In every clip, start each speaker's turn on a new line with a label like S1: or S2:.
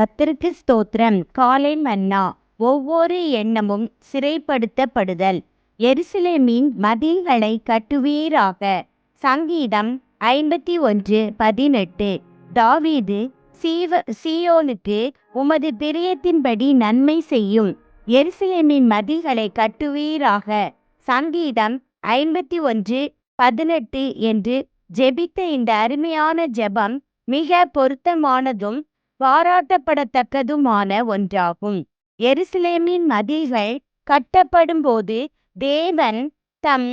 S1: கர்த்தருக்கு ஸ்தோத்திரம். காலை மன்னா. ஒவ்வொரு எண்ணமும் சிறைப்படுத்தப்படுதல். எருசலேமின் மதில்களை கட்டுவீராக. சங்கீதம் ஐம்பத்தி ஒன்று பதினெட்டு. தாவீது சீவ சீயோனுக்கு உமது பிரியத்தின்படி நன்மை செய்யும். எருசலேமின் மதில்களை கட்டுவீராக. சங்கீதம் ஐம்பத்தி ஒன்று பதினெட்டு என்று ஜெபித்த இந்த அருமையான ஜெபம் மிக பொருத்தமானதும் பாராட்டப்படத்தக்கதுமான ஒன்றாகும். எருசலேமின் மதில்கள் கட்டப்படும்போது தேவன் தம்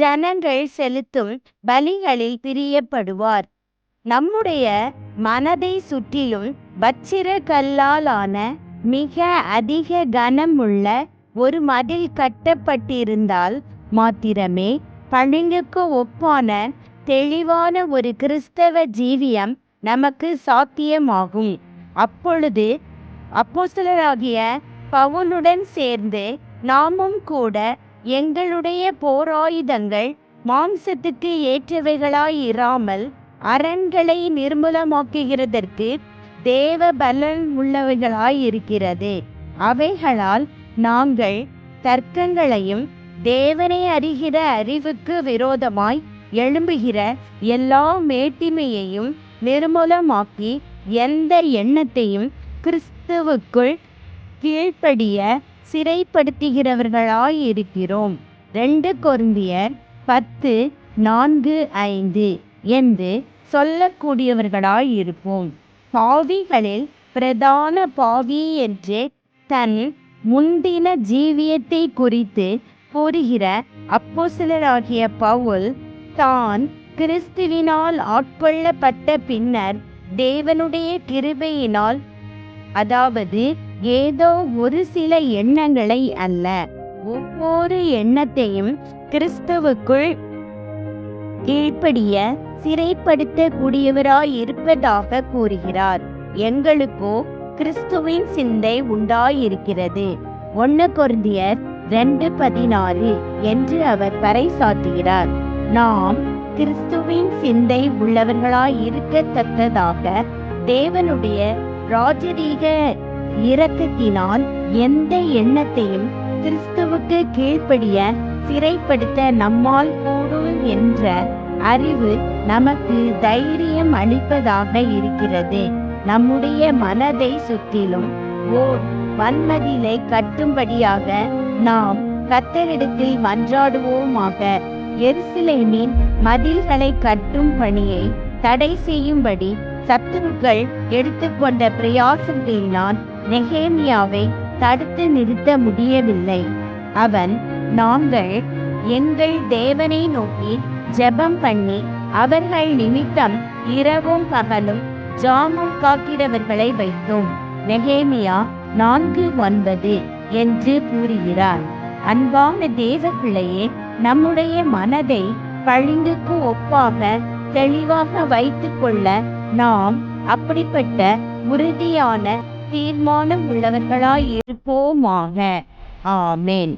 S1: ஜனங்கள் செலுத்தும் பலிகளில் பிரியப்படுவார். நம்முடைய மனதை சுற்றிலும் வச்சிர கல்லாலான மிக அதிக கனமுள்ள ஒரு மதில் கட்டப்பட்டிருந்தால் மாத்திரமே பளிங்குக்கு ஒப்பான தெளிவான ஒரு கிறிஸ்தவ ஜீவியம் நமக்கு சாத்தியமாகும். அப்பொழுது அப்போஸ்தலராகிய பவுலுடன் சேர்ந்து நாமும் கூட எங்களுடைய போராயுதங்கள் மாம்சத்துக்கு ஏற்றவைகளாயிராமல் அரண்களை நிர்மூலமாக்குகிறதற்கு தேவ பலன் உள்ளவைகளாயிருக்கிறது. அவைகளால் நாங்கள் தர்க்கங்களையும் தேவனை அறிகிற அறிவுக்கு விரோதமாய் எழும்புகிற எல்லா மேட்டிமையையும் நிர்மூலமாக்கி எந்த எண்ணத்தையும் கிறிஸ்துவுக்குள் கீழ்ப்படிய சிறைப்படுத்துகிறவர்களாயிருக்கிறோம். ரெண்டு கொருந்தியர் பத்து நான்கு ஐந்து என்று சொல்லக்கூடியவர்களாயிருப்போம். பாவிகளில் பிரதான பாவி என்று தன் முந்தின ஜீவியத்தை குறித்து கூறுகிற அப்போசிலராகிய பவுல் தான் கிறிஸ்துவினால் ஆட்கொள்ளப்பட்ட பின்னர் தேவனுடைய கிருபையினால் அதாவது ஏதோ ஒரு சில எண்ணங்களை அல்ல ஒவ்வொரு எண்ணத்தையும் கிறிஸ்துவுக்குள் கீழ்ப்படிய சிறைப்படுத்தக்கூடியவராய் இருப்பதாக கூறுகிறார். எங்களுக்கோ கிறிஸ்துவின் சிந்தை உண்டாயிருக்கிறது. ஒன்னு கொருந்தியர் ரெண்டு பதினாறு என்று அவர் பறைசாற்றுகிறார் நாம் கிறிஸ்துவின் சிந்தை உள்ளவர்களாய் இருக்கத்தக்கதாக தேவனுடைய ராஜரீக இரக்கத்தினால் எந்த எண்ணத்தையும் கிறிஸ்துவுக்கு கீழ்ப்படிய சிறைப்படுத்த நம்மால் கூடும் என்ற அறிவு நமக்கு தைரியம் அளிப்பதாக இருக்கிறது. நம்முடைய மனதை சுற்றிலும் ஓர் வன்மதிலை கட்டும்படியாக நாம் கத்தரிடத்தில் மன்றாடுவோமாக எருசலேமின் மதில்களை கட்டும் பணியை தடை செய்யும்படி சத்துருக்கள் எடுத்துக்கொண்ட பிரயாசங்களினால் நெகேமியாவை தடுத்து நிறுத்த முடியவில்லை. அவன் நாங்கள் எங்கள் தேவனை நோக்கி ஜெபம் பண்ணி அவர்கள் நிமித்தம் இரவும் பகலும் ஜாமம் காக்கிறவர்களை வைத்தோம். நெகேமியா நான்கு ஒன்பது என்று கூறுகிறார் அன்பான தேவ பிள்ளையே நம்முடைய மனதை பளிங்குக்கு ஒப்பாக தெளிவாக வைத்துக்கொள்ள நாம் அப்படிப்பட்ட உறுதியான தீர்மானம் உள்ளவர்களாய் இருப்போமாக ஆமேன்.